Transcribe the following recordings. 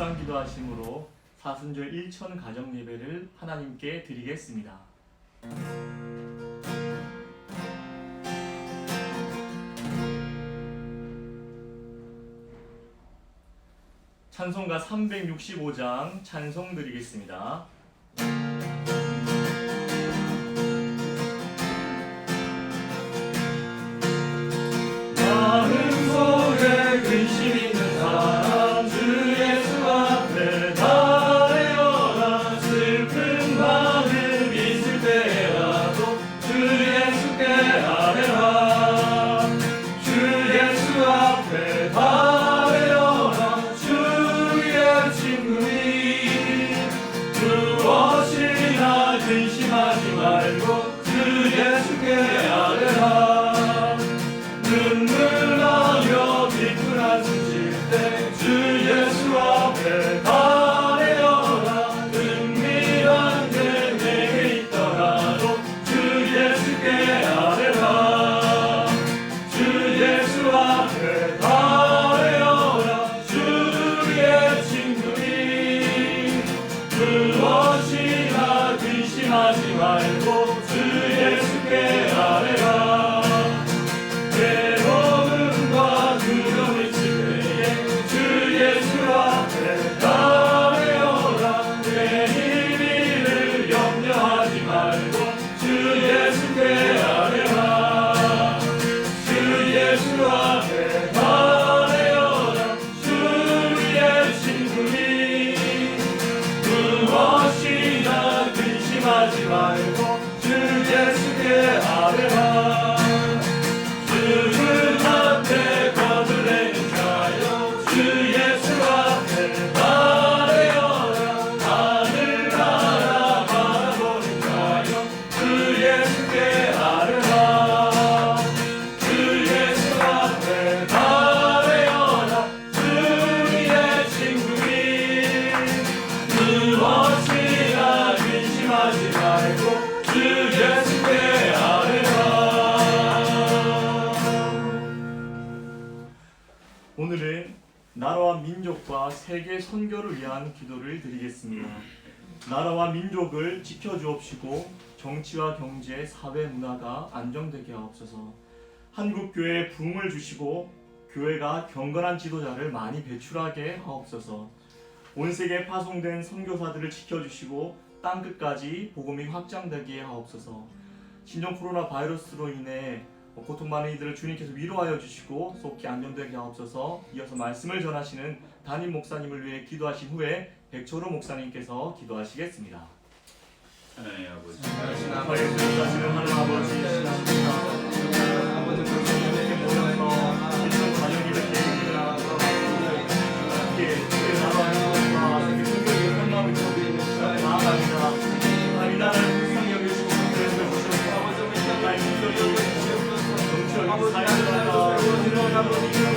묵상 기도하심으로 사순절 1천 가정 예배를 하나님께 드리겠습니다. 찬송가 365장 찬송 드리겠습니다. 무엇이나 근심하지 말고 위한 기도를 드리겠습니다. 나라와 민족을 지켜주옵시고 정치와 경제, 사회 문화가 안정되게 하옵소서. 한국 교회에 부흥을 주시고 교회가 경건한 지도자를 많이 배출하게 하옵소서. 온 세계에 파송된 선교사들을 지켜주시고 땅 끝까지 복음이 확장되게 하옵소서. 신종 코로나 바이러스로 인해 고통 많은 이들을 주님께서 위로하여 주시고 속히 안정되게 하옵소서. 이어서 말씀을 전하시는 담임 목사님을 위해 기도하신 후에 백초로 목사님께서 기도하시겠습니다. 하나님 아버지, 하나님 아버지, 하나님 아버지, 하나님 아버지, 하나님 아버지, Thank you.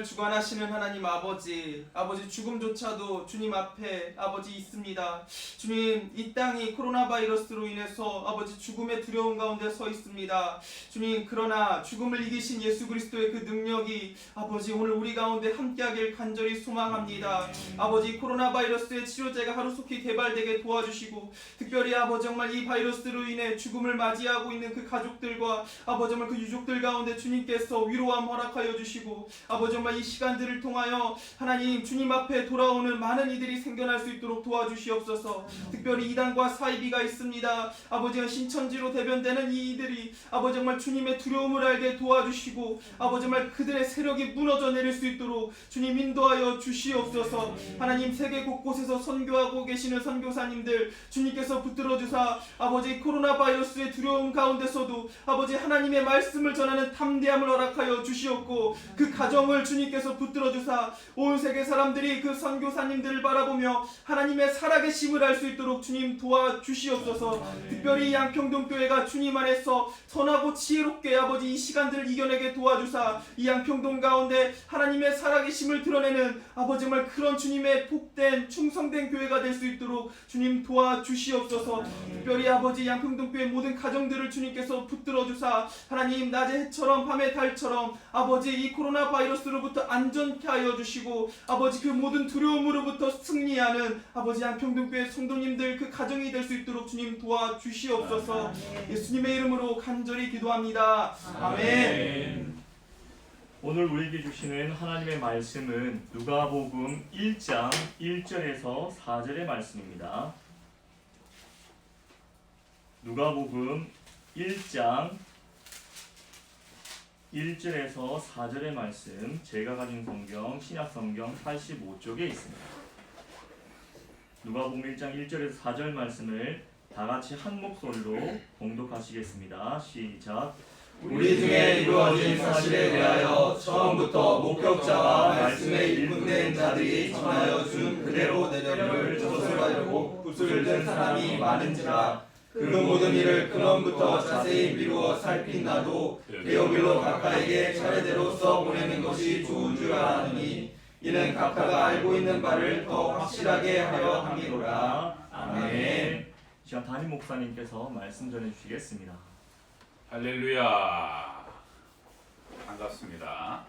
세상을 주관하시는 하나님 아버지, 아버지 죽음조차도 주님 앞에 아버지 있습니다. 주님, 이 땅이 코로나 바이러스로 인해서 아버지 죽음의 두려움 가운데 서 있습니다. 주님, 그러나 죽음을 이기신 예수 그리스도의 그 능력이 아버지 오늘 우리 가운데 함께하길 간절히 소망합니다. 아버지 코로나 바이러스의 치료제가 하루속히 개발되게 도와주시고 특별히 아버지 정말 이 바이러스로 인해 죽음을 맞이하고 있는 그 가족들과 아버지 정말 그 유족들 가운데 주님께서 위로함 허락하여 주시고 아버지 정말 이 시간들을 통하여 하나님 주님 앞에 돌아오는 많은 이들이 생겨날 수 있도록 도와주시옵소서. 특별히 이단과 사이비가 있습니다. 아버지가 신천지로 대변되는 이 이들이 아버지 정말 주님의 두려움을 알게 도와주시고 아버지 정말 그들의 세력이 무너져 내릴 수 있도록 주님 인도하여 주시옵소서. 하나님 세계 곳곳에서 선교하고 계시는 선교사님들 주님께서 붙들어 주사 아버지 코로나 바이러스의 두려움 가운데서도 아버지 하나님의 말씀을 전하는 담대함을 허락하여 주시옵고 그 가정을 주님 께서 붙들어 주사 온 세계 사람들이 그 선교사님들을 바라보며 하나님의 살아계심을 알 수 있도록 주님 도와주시옵소서. 특별히 양평동 교회가 주님 안에서 선하고 지혜롭게 아버지 이 시간들을 이겨내게 도와주사 이 양평동 가운데 하나님의 살아계심을 드러내는 아버지 정말 그런 주님의 복된 충성된 교회가 될 수 있도록 주님 도와주시옵소서. 특별히 아버지 양평동 교회 모든 가정들을 주님께서 붙들어 주사 하나님 낮의 해처럼 밤의 달처럼 아버지 이 코로나 바이러스로부터 안전케 하여 주시고 아버지 그 모든 두려움으로부터 승리하는 아버지 양평동 교회 성도님들 그 가정이 될 수 있도록 주님 도와주시옵소서 예수님의 이름으로 간절히 기도합니다 아멘. 오늘 우리에게 주시는 하나님의 말씀은 누가복음 1장 1절에서 4절의 말씀입니다. 누가복음 1장 1절에서 4절의 말씀 제가 가진 성경 신약 성경 85쪽에 있습니다. 누가복음 1장 1절에서 4절 말씀을 다 같이 한 목소리로 봉독하시겠습니다. 시작. 우리 중에 이루어진 사실에 대하여 처음부터 목격자와 말씀에 일꾼된 자들이 전하여 준 그대로 내려를 조술하려고 붓을 든 사람이 많은지라 그 모든 일을 근원부터 자세히 미루어 살핀 나도 데오빌로 각하에게 차례대로 써 보내는 것이 좋은 줄 아느니 이는 각하가 알고 있는 바를 더 확실하게 하려 함이로라 아멘 시간 담임 목사님께서 말씀 전해 주시겠습니다. 할렐루야. 반갑습니다.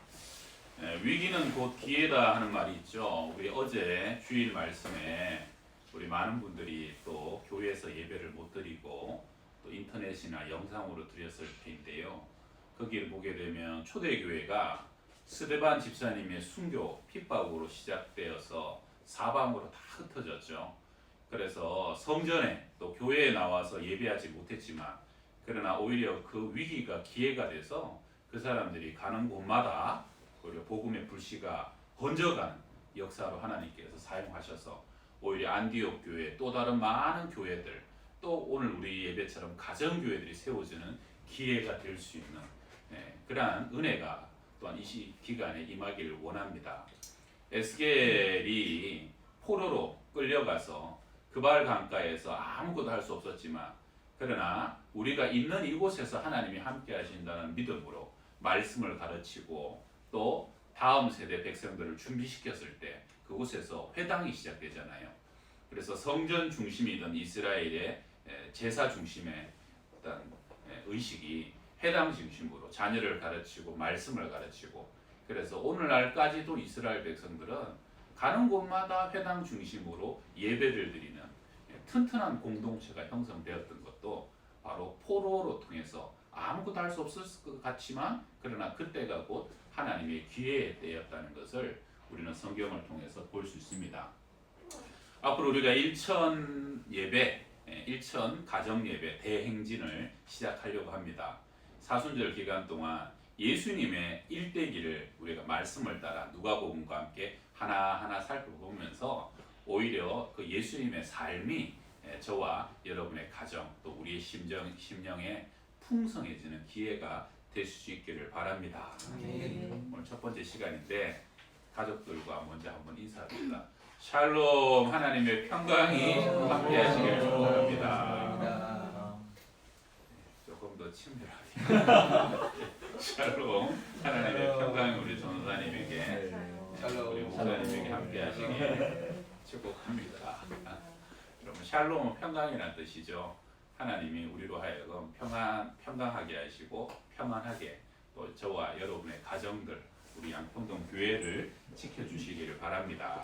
예, 위기는 곧 기회다 하는 말이 있죠. 우리 어제 주일 말씀에 우리 많은 분들이 또 교회에서 예배를 못 드리고 또 인터넷이나 영상으로 드렸을 텐데요. 거기를 보게 되면 초대교회가 스데반 집사님의 순교 핍박으로 시작되어서 사방으로 다 흩어졌죠. 그래서 성전에 또 교회에 나와서 예배하지 못했지만 그러나 오히려 그 위기가 기회가 돼서 그 사람들이 가는 곳마다 오히려 복음의 불씨가 번져가는 역사로 하나님께서 사용하셔서 오히려 안디옥 교회 또 다른 많은 교회들 또 오늘 우리 예배처럼 가정 교회들이 세워지는 기회가 될 수 있는 예, 그러한 은혜가 또한 이 시- 기간에 임하기를 원합니다. 에스겔이 포로로 끌려가서 그발 강가에서 아무것도 할 수 없었지만 그러나 우리가 있는 이곳에서 하나님이 함께 하신다는 믿음으로 말씀을 가르치고 또 다음 세대 백성들을 준비시켰을 때 그곳에서 회당이 시작되잖아요. 그래서 성전 중심이던 이스라엘의 에, 제사 중심의 어떤 에, 의식이 회당 중심으로 자녀를 가르치고 말씀을 가르치고 그래서 오늘날까지도 이스라엘 백성들은 가는 곳마다 회당 중심으로 예배를 드리는 예, 튼튼한 공동체가 형성되었던 것도 바로 포로로 통해서 아무것도 할 수 없을 것 같지만 그러나 그때가 곧 하나님의 기회의 때였다는 것을 우리는 성경을 통해서 볼 수 있습니다. 앞으로 우리가 일천 예배, 예, 일천 가정 예배 대행진을 시작하려고 합니다. 사순절 기간 동안 예수님의 일대기를 우리가 말씀을 따라 누가복음과 함께 하나하나 살펴보면서 오히려 그 예수님의 삶이 예, 저와 여러분의 가정 또 우리의 심정 심령에 풍성해지는 기회가 될수 있기를 바랍니다. 오늘 첫 번째 시간인데 가족들과 먼저 한번 인사합니다. 샬롬 하나님의 평강이 함께하시길 축복합니다. 조금 더 친밀하게 샬롬 하나님의 평강이 우리 전도사님에게 샬롬. 우리 목사님에게 함께 하시길 축복합니다. 여러분 샬롬은 평강이라는 뜻이죠. 하나님이 우리로 하여금 평안 평강하게 하시고 평안하게 또 저와 여러분의 가정들 우리 양평동 교회를 지켜주시기를 바랍니다.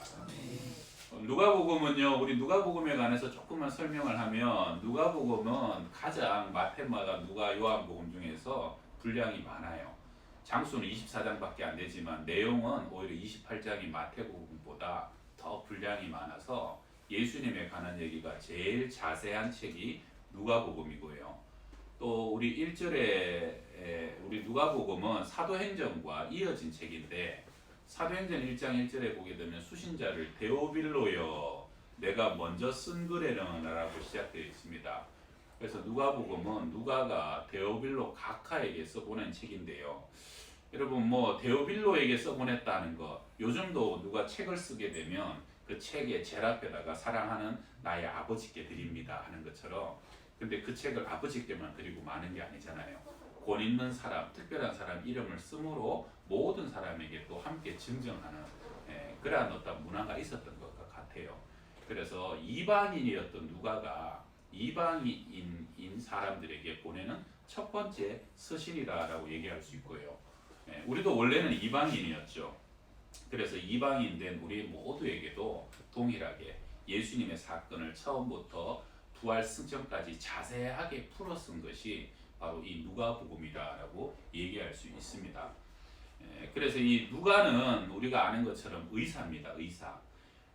어, 누가복음은요 우리 누가복음에 관해서 조금만 설명을 하면 누가복음은 가장 마테마가 누가 요한복음 중에서 분량이 많아요. 장수는 24장밖에 안 되지만 내용은 오히려 28장이 마태복음보다 더 분량이 많아서 예수님에 관한 얘기가 제일 자세한 책이 누가복음이고요. 또 우리 1절에 우리 누가복음은 사도행전과 이어진 책인데 사도행전 1장 1절에 보게 되면 수신자를 데오빌로여 내가 먼저 쓴 글에는라고 시작되어 있습니다. 그래서 누가복음은 누가가 데오빌로 각하에게 써보낸 책인데요. 여러분 뭐 데오빌로에게 써보냈다는 거 요즘도 누가 책을 쓰게 되면 그 책의 제일 앞에다가 사랑하는 나의 아버지께 드립니다 하는 것처럼 근데 그 책을 아버지께만 드리고 마는 게 아니잖아요. 권 있는 사람, 특별한 사람 이름을 쓰므로 모든 사람에게 또 함께 증정하는 예, 그러한 어떤 문화가 있었던 것 같아요. 그래서 이방인이었던 누가가 이방인인 사람들에게 보내는 첫 번째 서신이다라고 얘기할 수 있고요. 예, 우리도 원래는 이방인이었죠. 그래서 이방인 된 우리 모두에게도 동일하게 예수님의 사건을 처음부터 부활 승천까지 자세하게 풀어 쓴 것이 바로 이 누가복음이라고 얘기할 수 있습니다. 예, 그래서 이 누가는 우리가 아는 것처럼 의사입니다. 의사.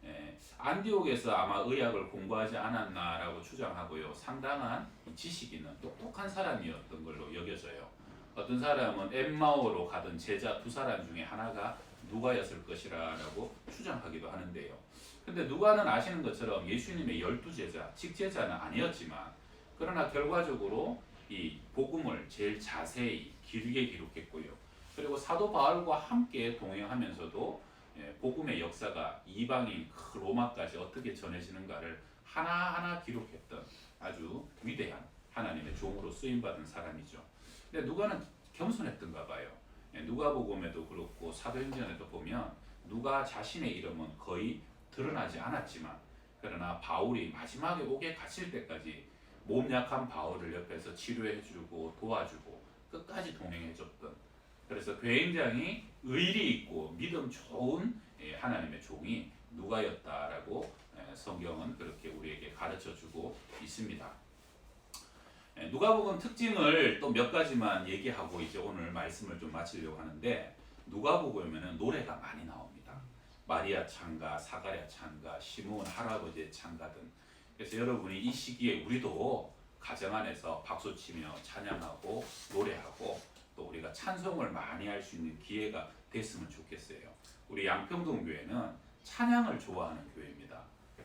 예, 안디옥에서 아마 의학을 공부하지 않았나라고 추정하고요. 상당한 지식 있는 똑똑한 사람이었던 걸로 여겨져요. 어떤 사람은 엠마오로 가던 제자 두 사람 중에 하나가 누가였을 것이라고 추정하기도 하는데요. 근데 누가는 아시는 것처럼 예수님의 열두 제자, 직제자는 아니었지만 그러나 결과적으로 이 복음을 제일 자세히 길게 기록했고요. 그리고 사도 바울과 함께 동행하면서도 예, 복음의 역사가 이방인 그 로마까지 어떻게 전해지는가를 하나하나 기록했던 아주 위대한 하나님의 종으로 쓰임 받은 사람이죠. 근데 누가는 겸손했던가 봐요. 예, 누가복음에도 그렇고 사도행전에도 보면 누가 자신의 이름은 거의 드러나지 않았지만 그러나 바울이 마지막에 옥에 갇힐 때까지 몸 약한 바울을 옆에서 치료해주고 도와주고 끝까지 동행해줬던 그래서 굉장히 의리 있고 믿음 좋은 예, 하나님의 종이 누가였다라고 예, 성경은 그렇게 우리에게 가르쳐주고 있습니다. 예, 누가복음 특징을 또 몇 가지만 얘기하고 이제 오늘 말씀을 좀 마치려고 하는데 누가복음에는 노래가 많이 나옵니다. 마리아 찬가, 사가랴 찬가, 시므온 할아버지의 찬가 등 그래서 여러분이 이 시기에 우리도 가정 안에서 박수 치며 찬양하고 노래하고 또 우리가 찬송을 많이 할 수 있는 기회가 됐으면 좋겠어요. 우리 양평동 교회는 찬양을 좋아하는 교회입니다.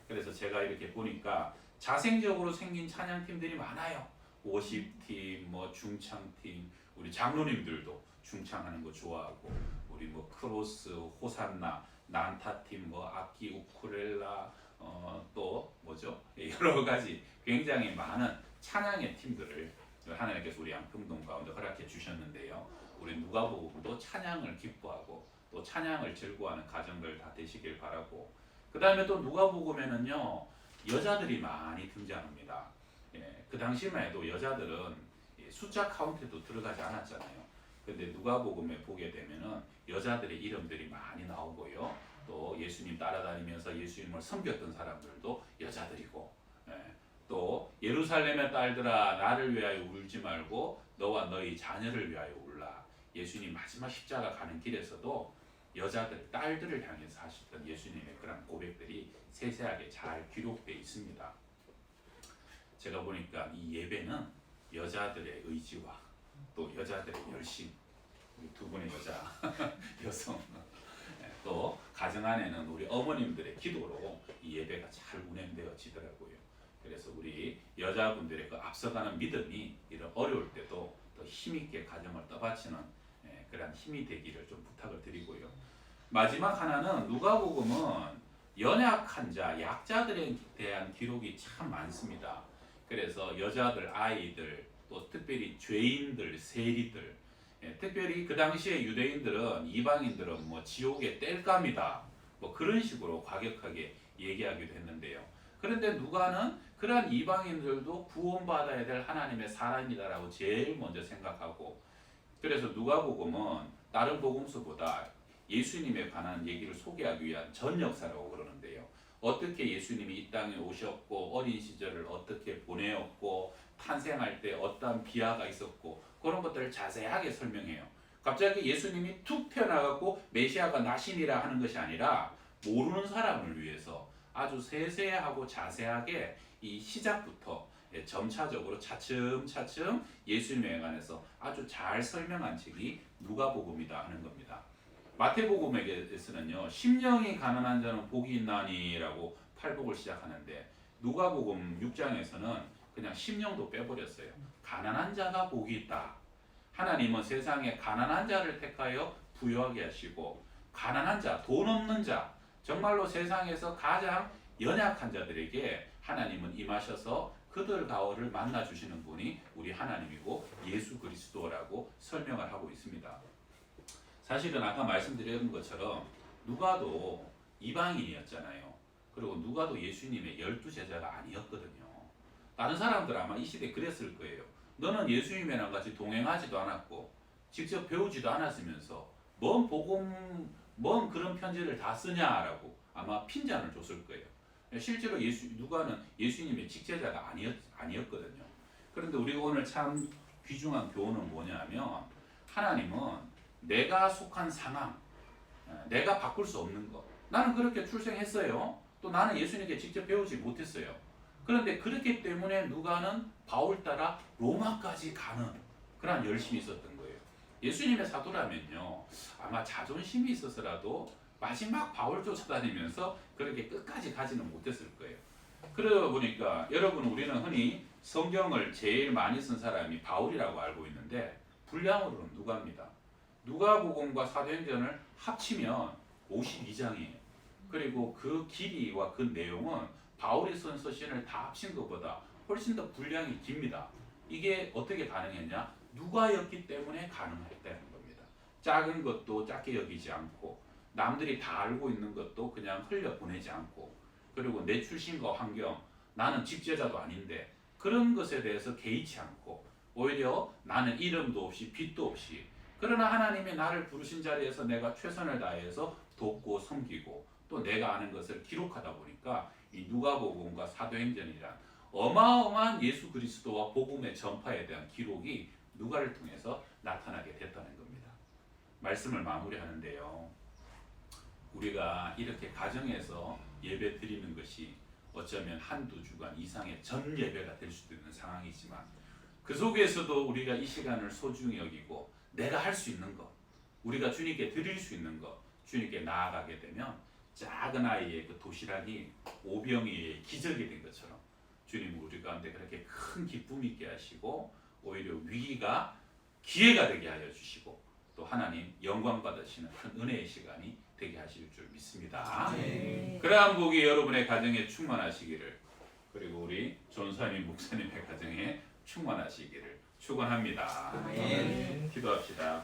그래서 제가 이렇게 보니까 자생적으로 생긴 찬양팀들이 많아요. 50팀, 뭐 중창팀, 우리 장로님들도 중창하는 거 좋아하고 우리 뭐 크로스, 호산나, 난타팀, 뭐 악기, 우쿨렐라, 어, 또 뭐죠? 여러 가지 굉장히 많은 찬양의 팀들을 하나님께서 우리 양평동 가운데 허락해 주셨는데요. 우리 누가복음도 찬양을 기뻐하고 또 찬양을 즐거워하는 가정들 다 되시길 바라고 그 다음에 또 누가복음에는요 여자들이 많이 등장합니다. 예, 그 당시만 해도 여자들은 이 숫자 카운트에도 들어가지 않았잖아요. 근데 누가복음에 보게 되면은 여자들의 이름들이 많이 나오고요. 또 예수님 따라다니면서 예수님을 섬겼던 사람들도 여자들이고 예, 또 예루살렘의 딸들아 나를 위하여 울지 말고 너와 너희 자녀를 위하여 울라. 예수님 마지막 십자가 가는 길에서도 여자들 딸들을 향해서 하셨던 예수님의 그런 고백들이 세세하게 잘 기록되어 있습니다. 제가 보니까 이 예배는 여자들의 의지와 또 여자들의 열심, 우리 두 분의 여자, 여성, 예, 또 가정 안에는 우리 어머님들의 기도로 이 예배가 잘 운행되어지더라고요. 그래서 우리 여자분들의 그 앞서가는 믿음이 이런 어려울 때도 더 힘있게 가정을 떠받치는 예, 그런 힘이 되기를 좀 부탁을 드리고요. 마지막 하나는 누가복음은 연약한 자, 약자들에 대한 기록이 참 많습니다. 그래서 여자들, 아이들, 또 특별히 죄인들, 세리들 예, 특별히 그 당시에 유대인들은 이방인들은 뭐 지옥의 땔감이다 뭐 그런 식으로 과격하게 얘기하기도 했는데요. 그런데 누가는 그러한 이방인들도 구원받아야 될 하나님의 사람이다라고 제일 먼저 생각하고 그래서 누가복음은 다른 복음서보다 예수님에 관한 얘기를 소개하기 위한 전 역사라고 그러는데요. 어떻게 예수님이 이 땅에 오셨고 어린 시절을 어떻게 보내었고 탄생할 때 어떤 비하가 있었고 그런 것들을 자세하게 설명해요. 갑자기 예수님이 툭 튀어나가고 메시아가 나신이라 하는 것이 아니라 모르는 사람을 위해서 아주 세세하고 자세하게 이 시작부터 예, 점차적으로 차츰차츰 예수님에 관해서 아주 잘 설명한 책이 누가복음이다 하는 겁니다. 마태복음에서는요 심령이 가난한 자는 복이 있나니라고 팔복을 시작하는데 누가복음 6장에서는 그냥 심령도 빼버렸어요. 가난한 자가 복이 있다. 하나님은 세상에 가난한 자를 택하여 부유하게 하시고 가난한 자, 돈 없는 자, 정말로 세상에서 가장 연약한 자들에게 하나님은 임하셔서 그들 가오를 만나 주시는 분이 우리 하나님이고 예수 그리스도라고 설명을 하고 있습니다. 사실은 아까 말씀드린 것처럼 누가도 이방인이었잖아요. 그리고 누가도 예수님의 열두 제자가 아니었거든요. 다른 사람들 아마 이 시대에 그랬을 거예요. 너는 예수님이랑 같이 동행하지도 않았고 직접 배우지도 않았으면서 뭔 복음 뭔 그런 편지를 다 쓰냐라고 아마 핀잔을 줬을 거예요. 실제로 예수 누가는 예수님의 직제자가 아니었 아니었거든요. 그런데 우리가 오늘 참 귀중한 교훈은 뭐냐면 하나님은 내가 속한 상황, 어, 내가 바꿀 수 없는 것. 나는 그렇게 출생했어요. 또 나는 예수님께 직접 배우지 못했어요. 그런데 그렇기 때문에 누가는 바울 따라 로마까지 가는 그런 열심이 있었던 거예요. 예수님의 사도라면요, 아마 자존심이 있어서라도 마지막 바울 쫓아다니면서 그렇게 끝까지 가지는 못했을 거예요. 그러다 보니까 여러분 우리는 흔히 성경을 제일 많이 쓴 사람이 바울이라고 알고 있는데 분량으로는 누가입니다. 누가복음과 사도행전을 합치면 52장이에요. 그리고 그 길이와 그 내용은 바울이 쓴 서신을 다 합친 것보다 훨씬 더 분량이 깁니다. 이게 어떻게 가능했냐? 누가였기 때문에 가능했다는 겁니다. 작은 것도 작게 여기지 않고 남들이 다 알고 있는 것도 그냥 흘려 보내지 않고 그리고 내 출신과 환경 나는 직제자도 아닌데 그런 것에 대해서 개의치 않고 오히려 나는 이름도 없이 빛도 없이 그러나 하나님이 나를 부르신 자리에서 내가 최선을 다해서 돕고 섬기고 또 내가 아는 것을 기록하다 보니까 이 누가복음과 사도행전이란 어마어마한 예수 그리스도와 복음의 전파에 대한 기록이 누가를 통해서 나타나게 됐다는 겁니다. 말씀을 마무리하는데요. 우리가 이렇게 가정에서 예배 드리는 것이 어쩌면 한두 주간 이상의 전 예배가 될 수도 있는 상황이지만 그 속에서도 우리가 이 시간을 소중히 여기고 내가 할 수 있는 것, 우리가 주님께 드릴 수 있는 것, 주님께 나아가게 되면 작은 아이의 그 도시락이 오병이의 기적이 된 것처럼 주님 우리 가운데 그렇게 큰 기쁨 있게 하시고 오히려 위기가 기회가 되게 하여 주시고 또 하나님 영광 받으시는 큰 은혜의 시간이 되게 하실 줄 믿습니다. 네. 그러한 복이 여러분의 가정에 충만하시기를 그리고 우리 존사님 목사님의 가정에 충만하시기를 축원합니다. 아멘. 기도합시다.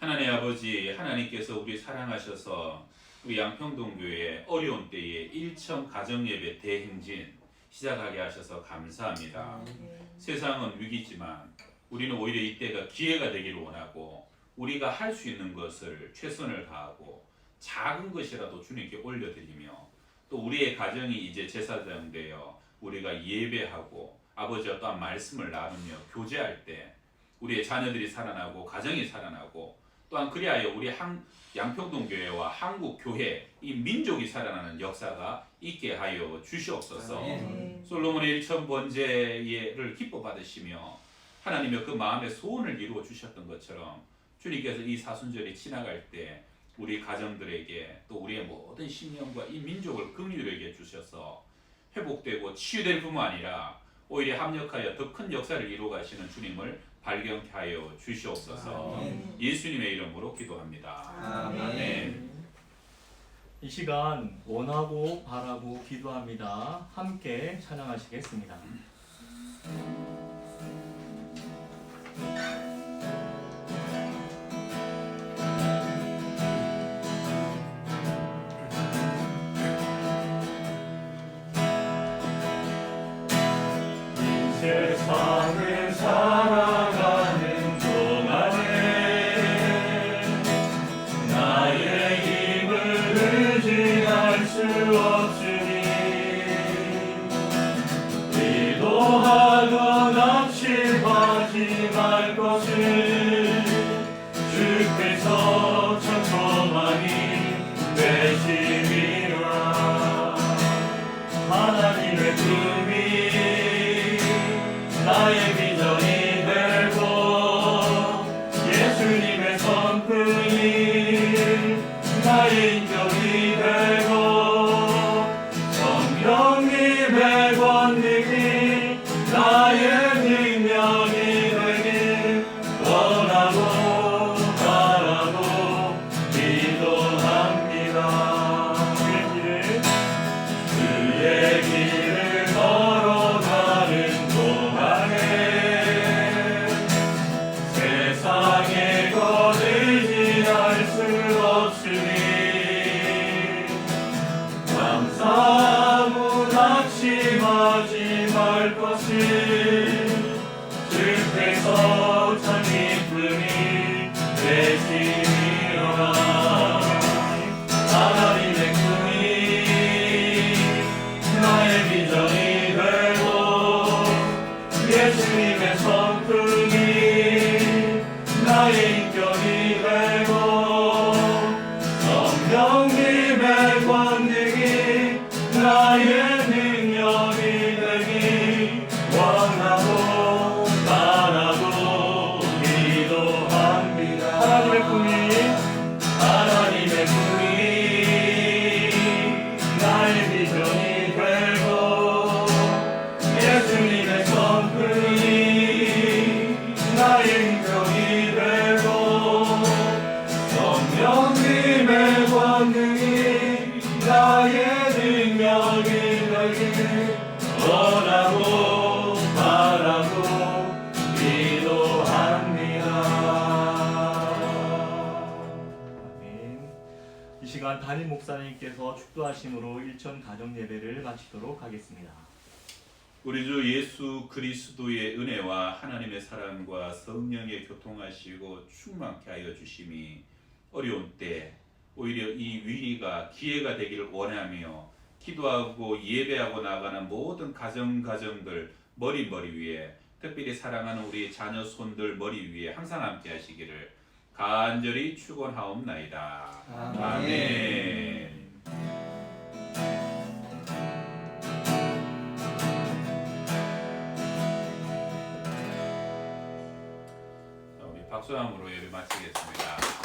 하나님 아버지 하나님께서 우리 사랑하셔서 우리 양평동교회 어려운 때에 일천 가정예배 대행진 시작하게 하셔서 감사합니다. 세상은 위기지만 우리는 오히려 이때가 기회가 되기를 원하고 우리가 할 수 있는 것을 최선을 다하고 작은 것이라도 주님께 올려드리며 또 우리의 가정이 이제 제사장 되어 우리가 예배하고 아버지와 또한 말씀을 나누며 교제할 때 우리의 자녀들이 살아나고 가정이 살아나고 또한 그리하여 우리 한, 양평동 교회와 한국 교회 이 민족이 살아나는 역사가 있게 하여 주시옵소서. 아멘. 솔로몬의 일천 번제를 기뻐 받으시며 하나님의 그 마음의 소원을 이루어 주셨던 것처럼 주님께서 이 사순절이 지나갈 때 우리 가정들에게 또 우리의 모든 신령과 이 민족을 긍휼하게 주셔서 회복되고 치유될 뿐만 아니라 오히려 합력하여 더 큰 역사를 이루어 가시는 주님을 발견케 하여 주시옵소서. 아멘. 예수님의 이름으로 기도합니다. 아멘. 아멘. 이 시간 원하고 바라고 기도합니다. 함께 찬양하시겠습니다. 축도하심으로 일천 가정 예배를 마치도록 하겠습니다. 우리 주 예수 그리스도의 은혜와 하나님의 사랑과 성령의 교통하시고 충만케 하여 주심이 어려운 때 오히려 이 위기가 기회가 되기를 원하며 기도하고 예배하고 나가는 모든 가정 가정들 머리 머리 위에 특별히 사랑하는 우리 자녀 손들 머리 위에 항상 함께 하시기를 간절히 축원하옵나이다. 아멘. 아멘. 박수함으로 예배 마치겠습니다.